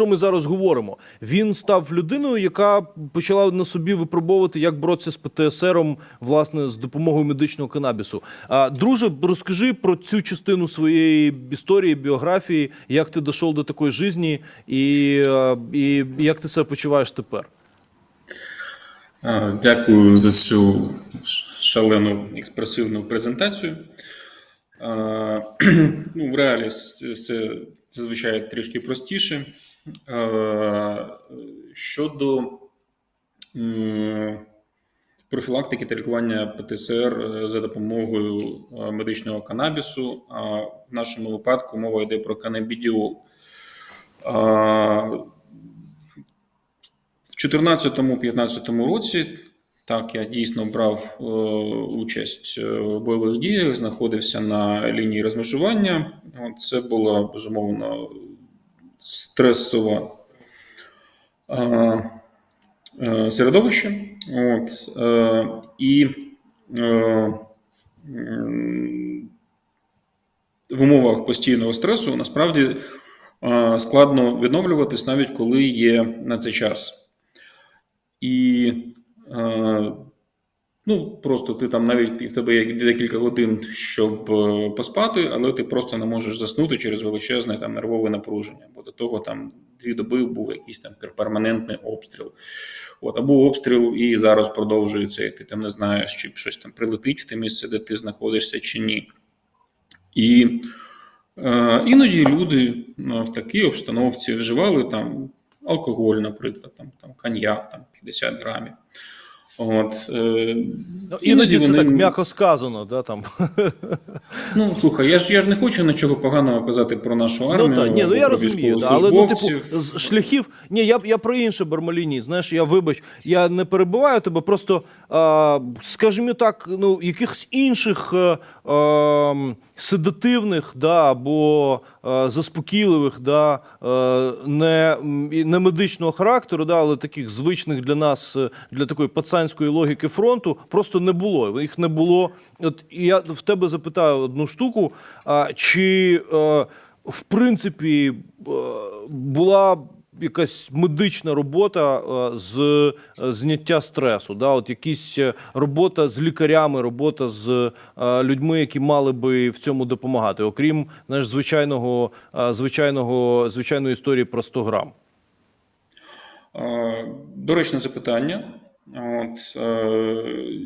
що ми зараз говоримо. Він став людиною, яка почала на собі випробовувати, як боротися з ПТСРом, власне, з допомогою медичного канабісу. А друже, розкажи про цю частину своєї історії, біографії, як ти дійшов до такої житті, і, і як ти себе почуваєш тепер. Дякую за цю шалену експресивну презентацію. Ну, в реалі все зазвичай трішки простіше. А, Щодо профілактики та лікування ПТСР е, за допомогою е, медичного канабісу, в нашому випадку мова йде про канабідіол. В 2014-2015 році так я дійсно брав е, участь е, в бойових діях, знаходився на лінії розмежування. Це було безумовно стресове середовище. От, е, і е, в умовах постійного стресу насправді складно відновлюватись, навіть коли є на це час. І е, ну, просто ти там навіть в тебе є декілька годин, щоб е, поспати, але ти просто не можеш заснути через величезне там нервове напруження. Бо до того там дві доби був якийсь там перманентний обстріл. От, або обстріл і зараз продовжується, і ти там не знаєш, чи щось там прилетить в те місце, де ти знаходишся, чи ні. І е, іноді люди ну, в такій обстановці вживали там алкоголь, наприклад, там, там коньяк, там 50 грамів. От, е, Ну, іноді це так м'яко сказано, да, там. Ну, слухай, я ж я ж не хочу нічого поганого казати про нашу армію. Ну, так, ні, ну я розумію, да, але ну, типу, з шляхів. Ні, я, я про інше Бармаліні. Знаєш, я вибач, я не перебуваю тебе, просто, скажімо так, ну, якихось інших е, е, седативних да, або е, заспокійливих, да, е, не, не медичного характеру, да, але таких звичних для нас, для такої пацанської логіки фронту, просто не було. Їх не було. От я в тебе запитаю одну штуку: чи в принципі була якась медична робота е, з е, зняття стресу, да, от якісь е, робота з лікарями, робота з е, людьми, які мали би в цьому допомагати, окрім знаєш, звичайного, е, звичайного, звичайної історії про 100 грам. Е, Доречне запитання. От, е,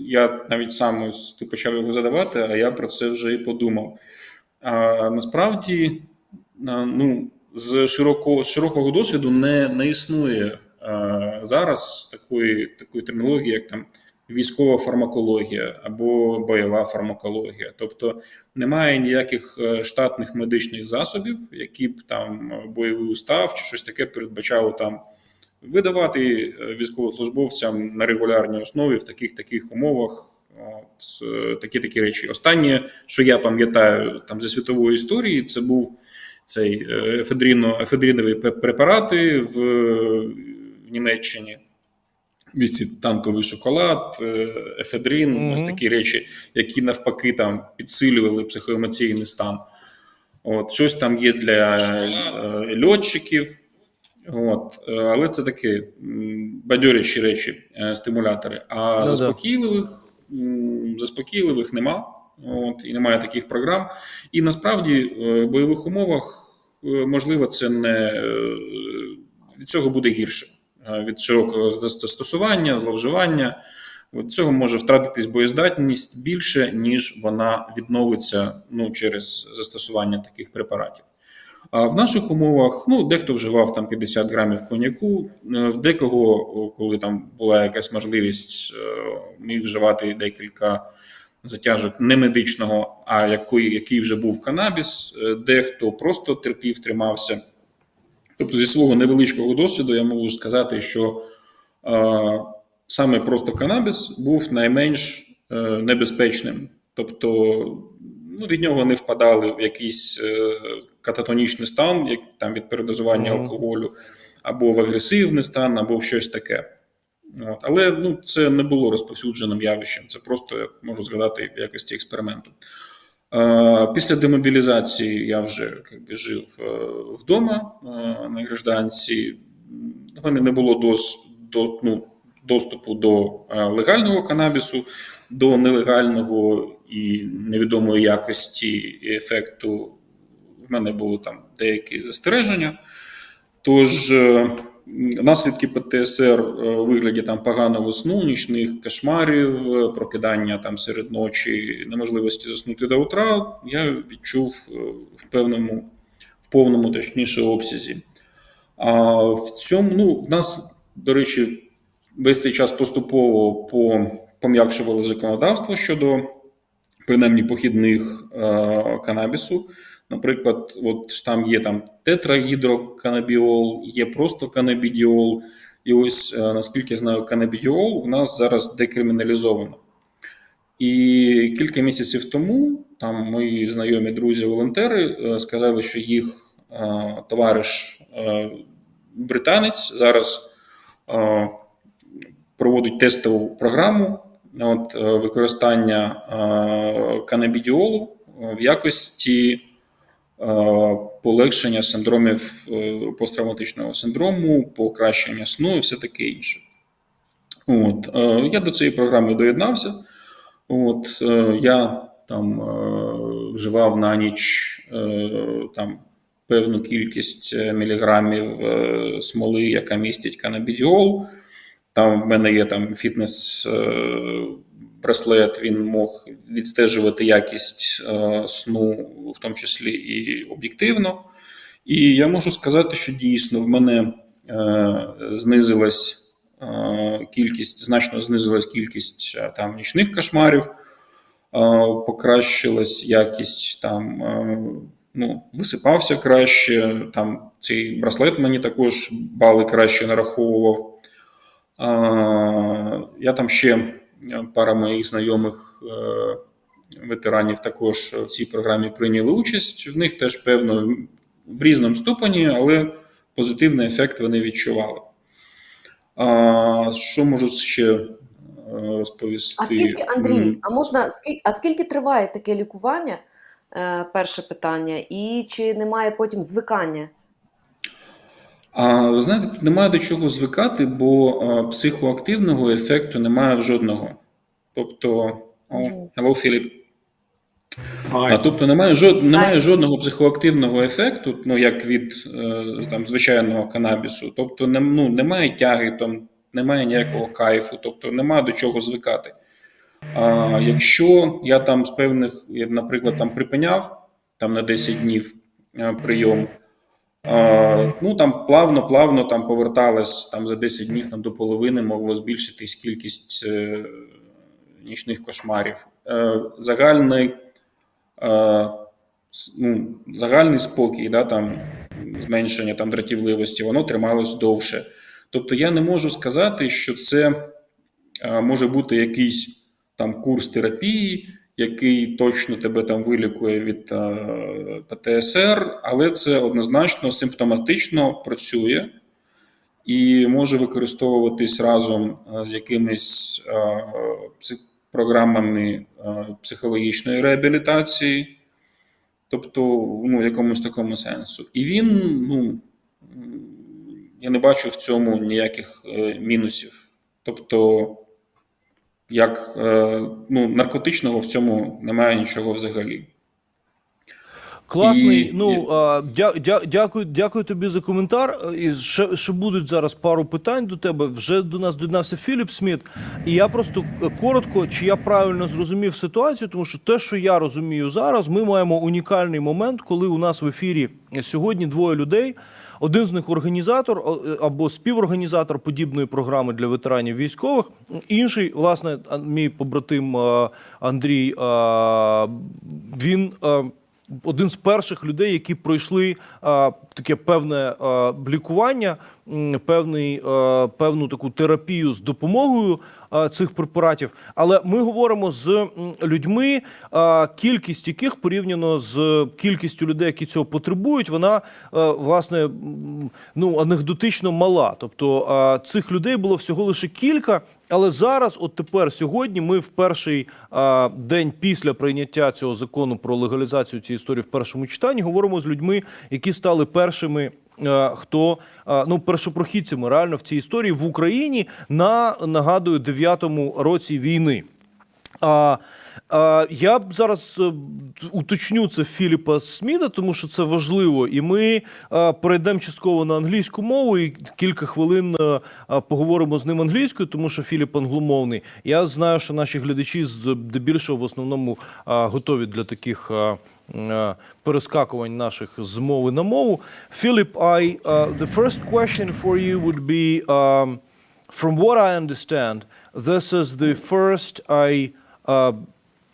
я навіть сам ось ти почав його задавати, а я про це вже і подумав. А, насправді, е, ну, з широкого, з широкого досвіду не, не існує е, зараз такої, такої термінології, як там військова фармакологія або бойова фармакологія. Тобто немає ніяких е, штатних медичних засобів, які б там бойовий устав чи щось таке передбачало там видавати е, військовослужбовцям на регулярній основі в таких таких умовах. От, е, такі такі речі. Останнє, що я пам'ятаю там зі світової історії, це був цей е, ефедріно, ефедрінові препарати в, в Німеччині. Віці танковий шоколад, е, ефедрін, Мгм. ось такі речі, які навпаки там підсилювали психоемоційний стан. От, щось там є для е, льотчиків. От, е, але це такі бадьорячі речі, е, стимулятори. А Ну да. заспокійливих, м, заспокійливих нема. От, і немає таких програм. І насправді е, в бойових умовах, е, можливо, це не е, від цього буде гірше. Від широкого застосування, зловживання. Від цього може втратитись боєздатність більше, ніж вона відновиться ну, через застосування таких препаратів. А в наших умовах ну, дехто вживав там 50 грамів коньяку, в декого, коли там була якась можливість, міг вживати декілька затяжок не медичного, а який, який вже був канабіс, Е, дехто просто терпів, тримався. Тобто, зі свого невеличкого досвіду я можу сказати, що е, саме просто канабіс був найменш е, небезпечним. Тобто ну, від нього не впадали в якийсь е, кататонічний стан, як там від передозування Мгм. алкоголю, або в агресивний стан, або в щось таке. От. Але ну, це не було розповсюдженим явищем. Це просто я можу згадати в якості експерименту. Після демобілізації я вже би, жив е, вдома е, на гражданці. В мене не було дос, до, ну, доступу до е, легального канабісу, до нелегального і невідомої якості і ефекту. В мене були там деякі застереження. Тож наслідки ПТСР е, у вигляді там поганого сну, нічних кошмарів, е, прокидання там серед ночі, неможливості заснути до утра, я відчув е, в певному, в повному, точніше, обсязі. А в цьому, ну, в нас, до речі, весь цей час поступово по, пом'якшували законодавство щодо принаймні похідних канабісу. Наприклад, от там є там тетрагідроканабіол, є просто канабідіол. І ось, е, наскільки я знаю, канабідіол в нас зараз декриміналізовано. І кілька місяців тому там мої знайомі друзі-волонтери е, сказали, що їх е, товариш британець зараз проводить тестову програму от, використання канабідіолу в якості полегшення синдромів е, посттравматичного синдрому, покращення сну і все таке інше. От, е, я до цієї програми доєднався. От, е, я там е, вживав на ніч е, там, певну кількість е, міліграмів е, смоли, яка містить канабідіол. Там в мене є там фітнес е, браслет, він мог відстежувати якість е, сну, в тому числі і об'єктивно. І я можу сказати, що дійсно в мене е, знизилась е, кількість, значно знизилась кількість там нічних кошмарів, покращилась якість там. Ну, висипався краще. Там цей браслет мені також бали краще нараховував. А, Я там ще пара моїх знайомих е, ветеранів також в цій програмі прийняли участь. В них теж певно в різному ступені, але позитивний ефект вони відчували. А, Що можу ще е, розповісти? А скільки, Андрій, а можна скільки, а скільки триває таке лікування? Е, перше питання, і чи немає потім звикання? А ви знаєте, тут немає до чого звикати, бо психоактивного ефекту немає жодного. Тобто, о, hello, Філіп. А, тобто немає, жод, немає жодного психоактивного ефекту, ну як від е, там, звичайного канабісу. Тобто, не, ну, немає тяги, там, немає ніякого кайфу, тобто немає до чого звикати. А якщо я там з певних, наприклад, там припиняв там на 10 днів е, прийом, а, ну там плавно-плавно там поверталось там за 10 днів там, до половини могло збільшитись кількість е, нічних кошмарів. Е, загальний е, ну, загальний спокій, да, там, зменшення там, дратівливості, воно трималось довше. Тобто я не можу сказати, що це е, може бути якийсь там курс терапії, який точно тебе там вилікує від е, ПТСР, але це однозначно симптоматично працює і може використовуватись разом е, з якимись е, програмами психологічної реабілітації, тобто ну, в якомусь такому сенсу. І він, ну, я не бачу в цьому ніяких мінусів. Тобто, як е, ну, наркотичного в цьому немає нічого взагалі. Класний. І- Ну дя, дя, дякую, дякую тобі за коментар. І ще, ще будуть зараз пару питань до тебе. Вже до нас доєднався Філіп Сміт. І я просто е, коротко, чи я правильно зрозумів ситуацію, тому що те, що я розумію зараз, ми маємо унікальний момент, коли у нас в ефірі сьогодні двоє людей. Один з них організатор е, або співорганізатор подібної програми для ветеранів військових. Інший, власне, мій побратим Андрій. Він один з перших людей, які пройшли таке певне лікування певний, певну таку терапію з допомогою цих препаратів. Але ми говоримо з людьми, кількість яких порівняно з кількістю людей, які цього потребують, вона е, власне ну анекдотично мала. Тобто цих людей було всього лише кілька. Але зараз, от тепер, сьогодні, ми в перший а, день після прийняття цього закону про легалізацію цієї історії в першому читанні говоримо з людьми, які стали першими. е, Хто е, ну першопрохідцями реально в цій історії в Україні на нагадую дев'ятому році війни? А, я б зараз е, уточню це Філіпа Сміта, тому що це важливо. І ми е, перейдемо частково на англійську мову і кілька хвилин е, поговоримо з ним англійською, тому що Філіп англомовний. Я знаю, що наші глядачі здебільшого в основному готові для таких. Перескакувань наших з мови на мову. Philip, I, uh, the first question for you would be, um, from what I understand, this is the first I uh,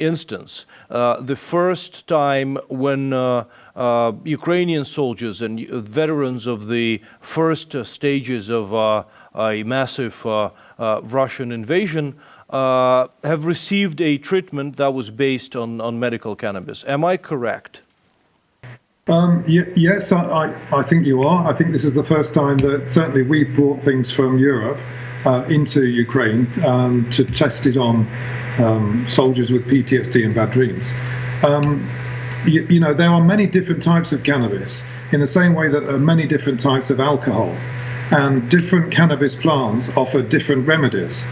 instance, uh, the first time when uh, uh, Ukrainian soldiers and veterans of the first uh, stages of uh, a massive uh, Russian invasion have received a treatment that was based on, on medical cannabis. Am I correct? Um, yes, I, I, I think you are. I think this is the first time that certainly we brought things from Europe uh, into Ukraine um, to test it on um, soldiers with PTSD and bad dreams. Um, you, you know, there are many different types of cannabis in the same way that there are many different types of alcohol. And different cannabis plants offer different remedies.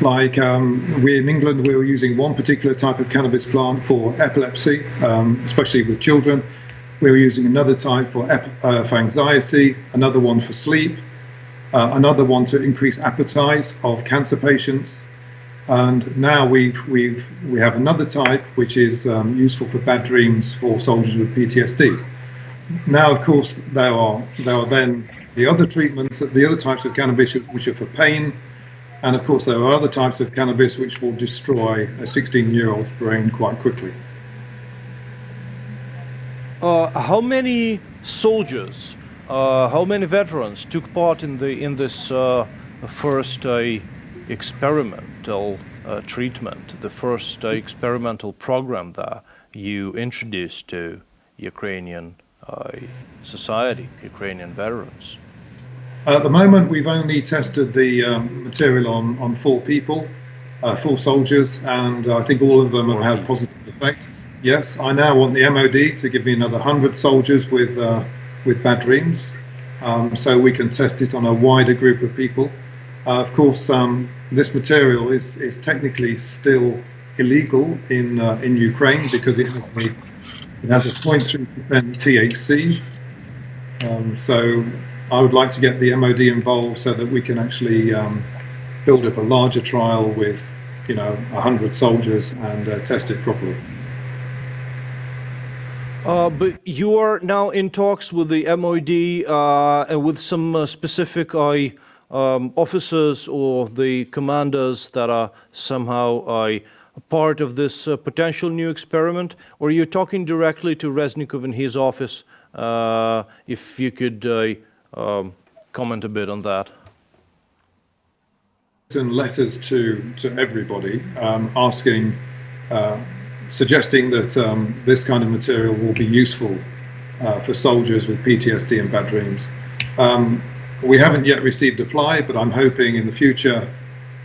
Like um, we in England, we were using one particular type of cannabis plant for epilepsy, um, especially with children. We were using another type for, ep- uh, for anxiety, another one for sleep, uh, another one to increase appetite of cancer patients. And now we've, we've, we have another type which is um, useful for bad dreams for soldiers with PTSD. Now, of course, there are, there are then the other treatments, the other types of cannabis which are for pain. And of course, there are other types of cannabis which will destroy a 16 year old's brain quite quickly. Uh, how many soldiers, uh, how many veterans took part in the in this uh, first uh, experimental uh, treatment, the first uh, experimental program that you introduced to Ukrainian uh, society, Ukrainian veterans? At the moment, we've only tested the um, material on, on four people, uh, four soldiers, and I think all of them have had positive effect. Yes, I now want the MOD to give me another 100 soldiers with, uh, with bad dreams, um, so we can test it on a wider group of people. Uh, of course, um, this material is, is technically still illegal in, uh, in Ukraine because it has a, it has a 0.3% THC. Um, so I would like to get the MOD involved so that we can actually um, build up a larger trial with, you know, 100 soldiers and uh, test it properly. Uh, but you are now in talks with the MOD uh, and with some uh, specific um, officers or the commanders that are somehow uh, part of this uh, potential new experiment, or you're talking directly to Reznikov in his office? Uh, if you could uh, um, comment a bit on that. Letters to, to everybody um, asking, uh, suggesting that um, this kind of material will be useful uh, for soldiers with PTSD and bad dreams. Um, we haven't yet received a reply, but I'm hoping in the future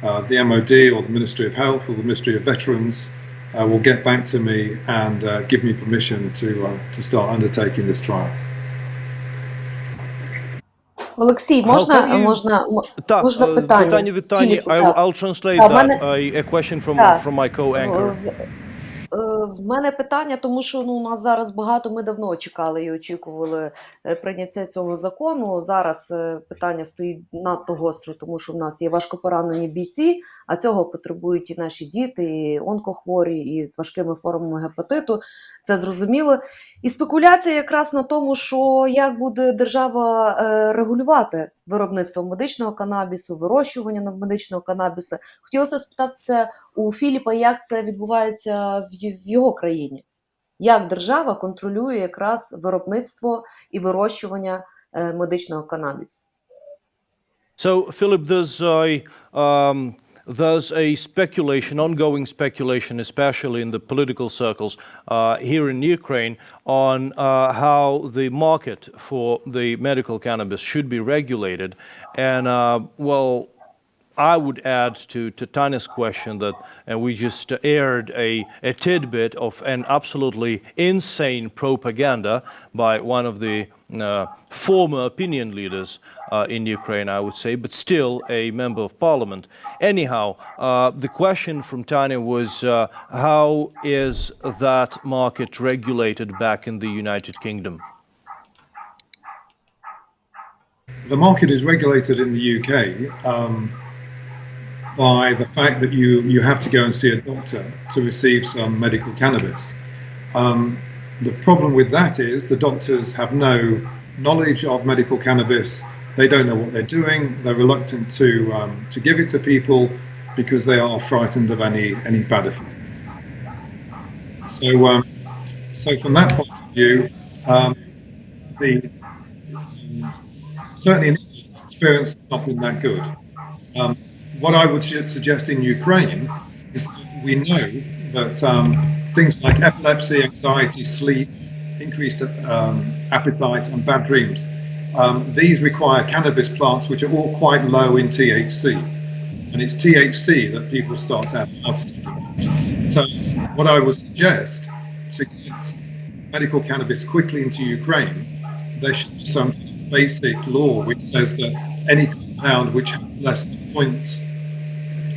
uh, the MOD or the Ministry of Health or the Ministry of Veterans uh, will get back to me and uh, give me permission to, uh, to start undertaking this trial. Олексій, How можна, come you- можна, мо- Так, можна е, питання? питання від Тані. Філіпу, I, так. I'll translate А, в that. мене- uh, a question from, Так. from my co-anchor. В- е, мене питання, тому що ну, у нас зараз багато, ми давно чекали і очікували е, прийняття цього закону. Зараз е, питання стоїть надто гостро, тому що в нас є важкопоранені бійці, а цього потребують і наші діти, і онкохворі, і з важкими формами гепатиту. Це зрозуміло. І спекуляція якраз на тому, що як буде держава регулювати виробництво медичного канабісу, вирощування медичного канабісу. Хотілося спитатися у Філіпа, як це відбувається в в його країні, як держава контролює якраз виробництво і вирощування е, медичного канабісу. So, Philip, there's a um, there's a speculation, ongoing speculation, especially in the political circles uh, here in Ukraine, on uh, how the market for the medical cannabis should be regulated. And uh, well, I would add to, Tanya's question that we just aired a, tidbit of an absolutely insane propaganda by one of the uh, former opinion leaders uh, in Ukraine, I would say, but still a member of parliament. Anyhow, uh, the question from Tanya was how is that market regulated back in the United Kingdom? the market is regulated in the UK um, by the fact that you, you have to go and see a doctor to receive some medical cannabis. Um, the problem with that is the doctors have no knowledge of medical cannabis. They don't know what they're doing. They're reluctant to um, to give it to people because they are frightened of any any bad effects. So um, so from that point of view, um, the certainly experience has not been that good. What I would suggest in Ukraine is we know that um, things like epilepsy, anxiety, sleep, increased um, appetite, and bad dreams, um, these require cannabis plants which are all quite low in THC. And it's THC that people start to have heart. So, what I would suggest to get medical cannabis quickly into Ukraine, there should be some basic law which says that any compound which has less than points,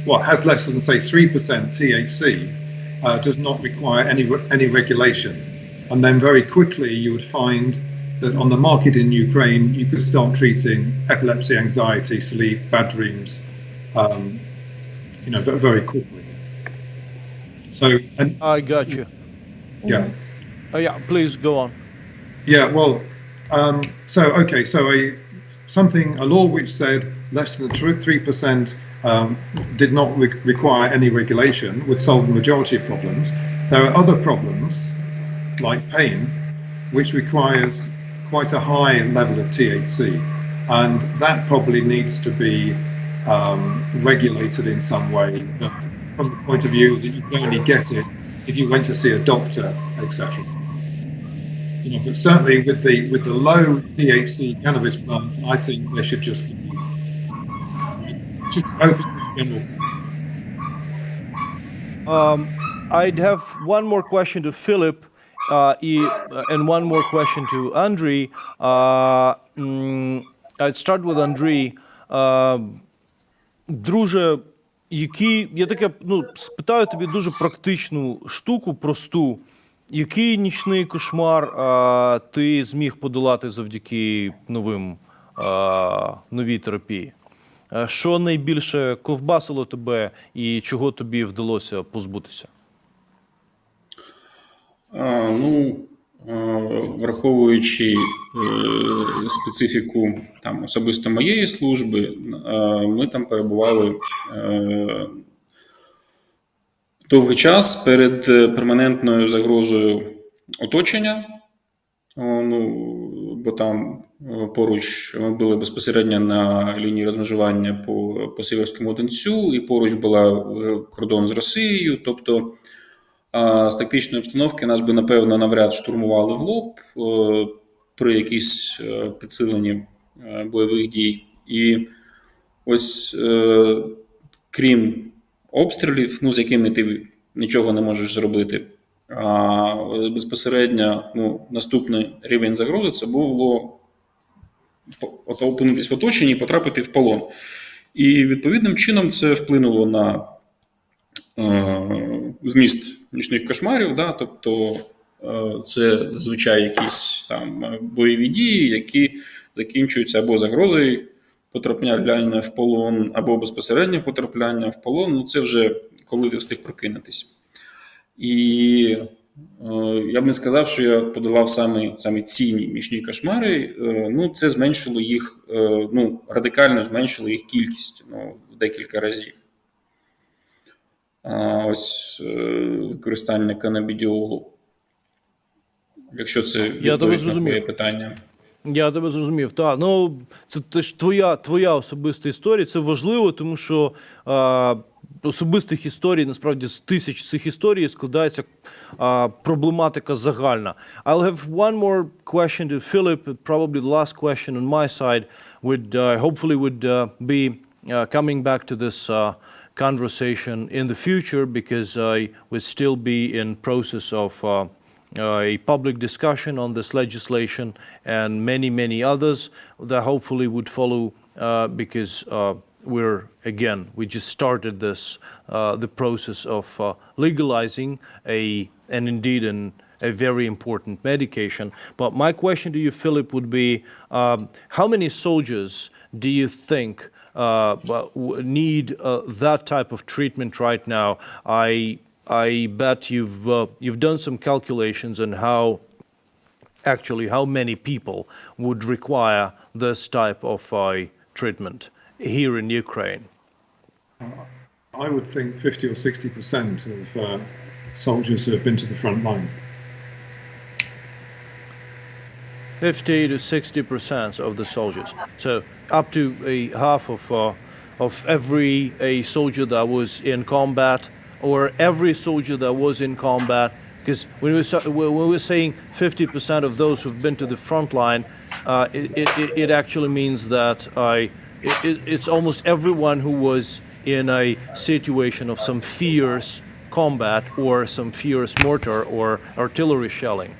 well, has less than say three percent THC, uh, does not require any any regulation, and then very quickly you would find that on the market in Ukraine you could start treating epilepsy, anxiety, sleep, bad dreams, um, you know, ve- very quickly. So, and I got you. yeah. Oh, yeah, please go on. Yeah, well, um, so okay, so a something a law which said less than three percent um, did not re- require any regulation would solve the majority of problems. There are other problems like pain, which requires quite a high level of THC, and that probably needs to be um, regulated in some way. But from the point of view that you can only get it if you went to see a doctor, etc you know, but certainly with the with the low THC cannabis plants, I think there should just be Um, I'd have one more question to Philip uh, і, and one more question to Andrei. Uh, м, I'd start with Andrei. Uh, друже, які, я таке ну, спитаю тобі дуже практичну штуку, просту. Який нічний кошмар а, ти зміг подолати завдяки новим а, новій терапії? Е, Що найбільше ковбасило тебе і чого тобі вдалося позбутися? А, Ну, враховуючи е, специфіку там особисто моєї служби, ми там перебували е, довгий час перед перманентною загрозою оточення. Ну, бо там е, поруч ми були безпосередньо на лінії розмежування по, по Сіверському Донцю, і поруч була е, кордон з Росією. Тобто з тактичної обстановки нас би, напевно, навряд штурмували в лоб е, при якійсь підсиленні бойових дій. І ось крім обстрілів, ну, з якими ти нічого не можеш зробити. А безпосередньо ну, наступний рівень загрози це було опинитись в оточенні і потрапити в полон. І відповідним чином це вплинуло на е, зміст нічних кошмарів. Да? Тобто е, це зазвичай якісь там е, бойові дії, які закінчуються або загрозою потрапляння в полон, або безпосередньо потрапляння в полон. Ну, це вже коли ти встиг прокинутись. І е, я б не сказав, що я подолав саме, саме ці нічні кошмари. Е, ну, це зменшило їх, е, ну, радикально зменшило їх кількість ну, в декілька разів. Ось використання канабідіолу. Якщо це тебе відповідь на зрозумів. твоє питання. Я тебе зрозумів. Та ну це теж твоя, твоя особиста історія. Це важливо, тому що а, особистих історій насправді з тисяч цих історій складається а, проблематика загальна. I'll have one more question to Philip, probably the last question on my side. Would uh, hopefully would uh, be uh, coming back to this uh, conversation in the future because I would still be in process of. Uh, uh, a public discussion on this legislation and many, many others that hopefully would follow uh, because uh, we're, again, we just started this, uh, the process of uh, legalizing a, and indeed an, a very important medication. But my question to you, Philip, would be um, how many soldiers do you think uh, need that type of treatment right now? I I bet you've uh, you've done some calculations on how actually how many people would require this type of uh, treatment here in Ukraine. I would think 50 or 60 percent of uh, soldiers who have been to the front line. 50 to 60 percent of the soldiers. So up to a half of uh, of every a soldier that was in combat, or every soldier that was in combat. Because when we were, when we were saying 50 percent of those who've been to the front line, uh, it, it, it actually means that I, it, it- it's almost everyone who was in a situation of some fierce combat or some fierce mortar or artillery shelling.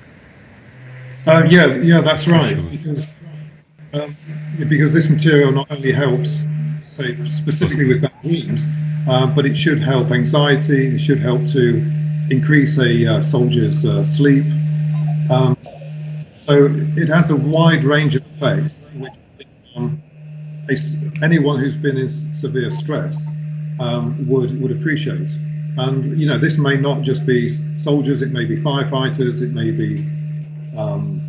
Uh, yeah, yeah, that's right. Because um, because this material not only helps, say specifically with vaccines, uh, but it should help anxiety. It should help to increase a uh, soldier's uh, sleep. Um, so it has a wide range of effects, which a anyone who's been in severe stress um, would would appreciate. And you know, this may not just be soldiers; it may be firefighters, it may be um,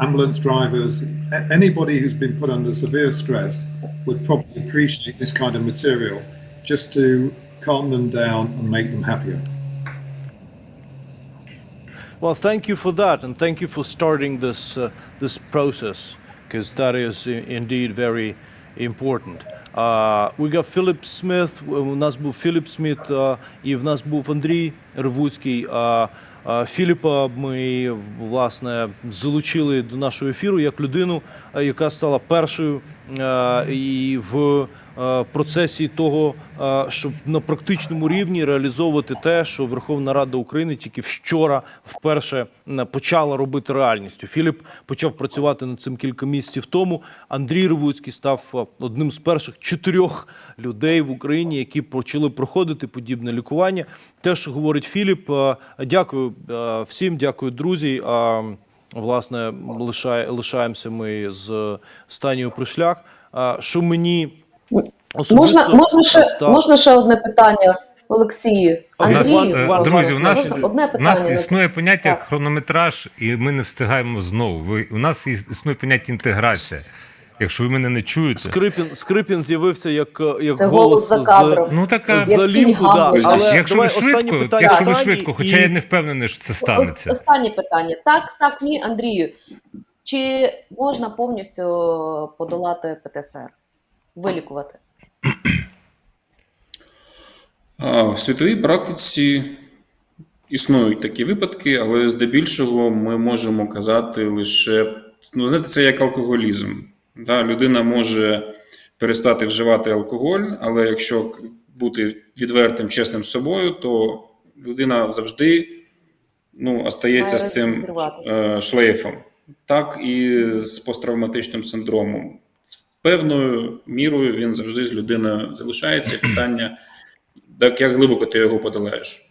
ambulance drivers, a- anybody who's been put under severe stress would probably appreciate this kind of material just to calm them down and make them happier. Well, thank you for that, and thank you for starting this uh, this process, because that is indeed very important. Uh, we got Philip Smith, у нас був Філіп Сміт, uh, і в нас був Андрій Ревуцький. Uh, uh, Філіпа ми власне залучили до нашого ефіру як людину, яка стала першою і в е, процесі того, е, щоб на практичному рівні реалізовувати те, що Верховна Рада України тільки вчора вперше е, почала робити реальністю. Філіп почав працювати над цим кілька місяців тому. Андрій Ревуцький став е, одним з перших чотирьох людей в Україні, які почали проходити подібне лікування. Те, що говорить Філіп, е, дякую е, всім, дякую, друзі. Е, Власне, лишає, лишаємося ми з Станією Пришляк. Що мені особисто Можна, можна, ще, можна ще одне питання, Олексію? Андрію, е, друзі, у нас, одне у нас існує поняття Так. хронометраж, і ми не встигаємо знову. Ви, у нас існує поняття інтеграція. Якщо ви мене не чуєте, Скрипін, Скрипін з'явився як, е, як Це голос за з- кадром. ну така. з Як да. Але якщо ви давай останнє швидко, питання якщо ви швидко, хоча і- я не впевнений, що це станеться. Останнє питання. Так, так, ні, Андрію. Чи можна повністю подолати ПТСР? Вилікувати? В світовій практиці існують такі випадки, але здебільшого ми можемо казати лише, ну, знаєте, це як алкоголізм. Да? Людина може перестати вживати алкоголь, але якщо бути відвертим, чесним з собою, то людина завжди ну, остається з цим е, шлейфом. Так і з посттравматичним синдромом. Певною мірою він завжди з людиною залишається. Питання, так як глибоко ти його подолаєш.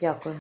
Дякую.